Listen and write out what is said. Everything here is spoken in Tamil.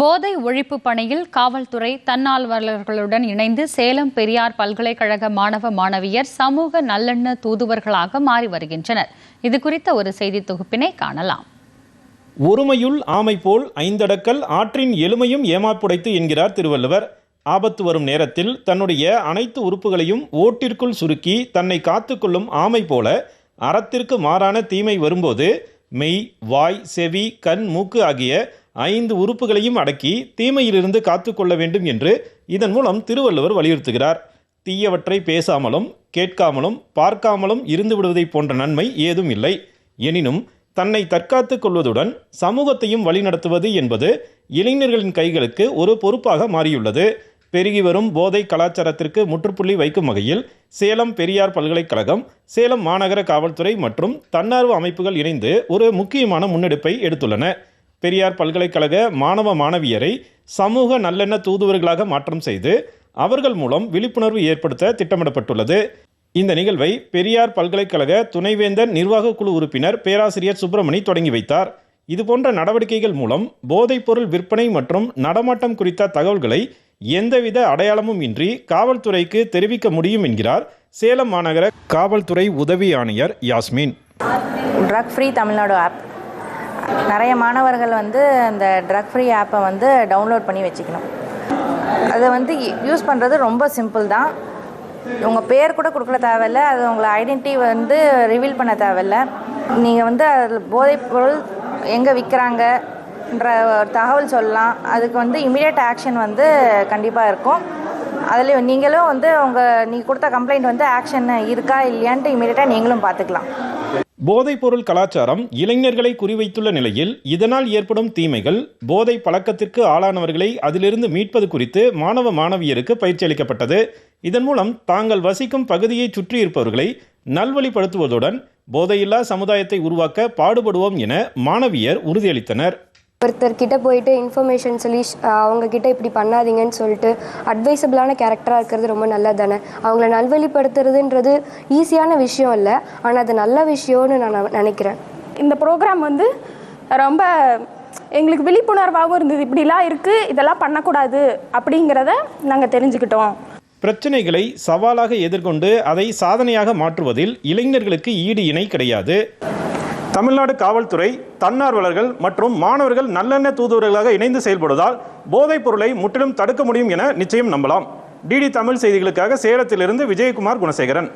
போதை ஒழிப்பு பணியில் காவல்துறை தன்னார்வலர்களுடன் இணைந்து சேலம் பெரியார் பல்கலைக்கழக மாணவ மாணவியர் சமூக நல்லெண்ண தூதுவர்களாக மாறி வருகின்றனர். இது குறித்த ஒரு செய்தி தொகுப்பினை காணலாம். ஒருமையுள் ஆமை போல் ஐந்தடக்கல் ஆற்றின் எளிமையும் ஏமாப்புடைத்து என்கிறார் திருவள்ளுவர். ஆபத்து வரும் நேரத்தில் தன்னுடைய அனைத்து உறுப்புகளையும் ஓட்டிற்குள் சுருக்கி தன்னை காத்துக்கொள்ளும் ஆமை போல அறத்திற்கு மாறான தீமை வரும்போது மெய் வாய் செவி கண் மூக்கு ஆகிய ஐந்து உறுப்புகளையும் அடக்கி தீமையிலிருந்து காத்துக்கொள்ள வேண்டும் என்று இதன் மூலம் திருவள்ளுவர் வலியுறுத்துகிறார். தீயவற்றை பேசாமலும் கேட்காமலும் பார்க்காமலும் இருந்து விடுவதை போன்ற நன்மை ஏதும் இல்லை. எனினும் தன்னை தற்காத்துக் கொள்வதுடன் சமூகத்தையும் வழிநடத்துவது என்பது இளைஞர்களின் கைகளுக்கு ஒரு பொறுப்பாக மாறியுள்ளது. பெருகி வரும் போதை கலாச்சாரத்திற்கு முற்றுப்புள்ளி வைக்கும் வகையில் சேலம் பெரியார் பல்கலைக்கழகம் சேலம் மாநகர காவல்துறை மற்றும் தன்னார்வ அமைப்புகள் இணைந்து ஒரு முக்கியமான முன்னெடுப்பை எடுத்துள்ளன. பெரியார் பல்கலைக்கழக மாணவ மாணவியரை சமூக நல்லெண்ண தூதுவர்களாக மாற்றம் செய்து அவர்கள் மூலம் விழிப்புணர்வு ஏற்படுத்த திட்டமிடப்பட்டுள்ளது. இந்த நிகழ்வை பெரியார் பல்கலைக்கழக துணைவேந்தர் நிர்வாக குழு உறுப்பினர் பேராசிரியர் சுப்பிரமணி தொடங்கி வைத்தார். இதுபோன்ற நடவடிக்கைகள் மூலம் போதைப்பொருள் விற்பனை மற்றும் நடமாட்டம் குறித்த தகவல்களை எந்தவித அடையாளமும் இன்றி காவல்துறைக்கு தெரிவிக்க முடியும் என்கிறார் சேலம் மாநகர காவல்துறை உதவி ஆணையர் Yasmin. Drug free Tamil Nadu app நிறைய மாணவர்கள் வந்து அந்த ட்ரக் ஃப்ரீ ஆப்பை வந்து டவுன்லோட் பண்ணி வச்சுக்கணும். அதை வந்து யூஸ் பண்ணுறது ரொம்ப சிம்பிள் தான். உங்கள் பேர் கூட கொடுக்கல தேவையில்ல. அது உங்களை ஐடென்டிட்டி வந்து ரிவீல் பண்ண தேவையில்ல. நீங்கள் வந்து அதில் போதைப் பொருள் எங்கே விற்கிறாங்கன்ற ஒரு தகவல் சொல்லலாம். அதுக்கு வந்து இமீடியட் ஆக்ஷன் வந்து கண்டிப்பாக இருக்கும். அதுலேயும் நீங்களும் வந்து உங்கள் நீங்கள் கொடுத்த கம்ப்ளைண்ட் வந்து ஆக்ஷன் இருக்கா இல்லையான்ட்டு இமீடியட்டாக நீங்களும் பார்த்துக்கலாம். போதைப்பொருள் கலாச்சாரம் இளைஞர்களை குறிவைத்துள்ள நிலையில் இதனால் ஏற்படும் தீமைகள் போதை பழக்கத்திற்கு ஆளானவர்களை அதிலிருந்து மீட்பது குறித்து மாணவ மாணவியருக்கு பயிற்சி அளிக்கப்பட்டது. இதன் மூலம் தாங்கள் வசிக்கும் பகுதியை சுற்றி இருப்பவர்களை நல்வழிப்படுத்துவதுடன் போதையில்லா சமுதாயத்தை உருவாக்க பாடுபடுவோம் என மாணவியர் உறுதியளித்தனர். ஒருத்தர் கிட்ட போயிட்டு இன்ஃபர்மேஷன் சொல்லி அவங்க கிட்ட இப்படி பண்ணாதீங்கன்னு சொல்லிட்டு அட்வைசபிளான கேரக்டராக இருக்கிறது ரொம்ப நல்லது தானே? அவங்கள நல்வழிப்படுத்துறதுன்றது ஈஸியான விஷயம் இல்லை. ஆனால் அது நல்ல விஷயம்னு நான் நினைக்கிறேன். இந்த ப்ரோக்ராம் வந்து ரொம்ப எங்களுக்கு விழிப்புணர்வாகவும் இருந்தது. இப்படிலாம் இருக்குது இதெல்லாம் பண்ணக்கூடாது அப்படிங்கிறத நாங்கள் தெரிஞ்சுக்கிட்டோம். பிரச்சனைகளை சவாலாக எதிர்கொண்டு அதை சாதனையாக மாற்றுவதில் இளைஞர்களுக்கு ஈடு இணை கிடையாது. தமிழ்நாடு காவல்துறை தன்னார்வலர்கள் மற்றும் மாணவர்கள் நல்லெண்ண தூதுவர்களாக இணைந்து செயல்படுவதால் போதைப் பொருளை முற்றிலும் தடுக்க முடியும் என நிச்சயம் நம்பலாம். டிடி தமிழ் செய்திகளுக்காக சேலத்திலிருந்து விஜயகுமார் குணசேகரன்.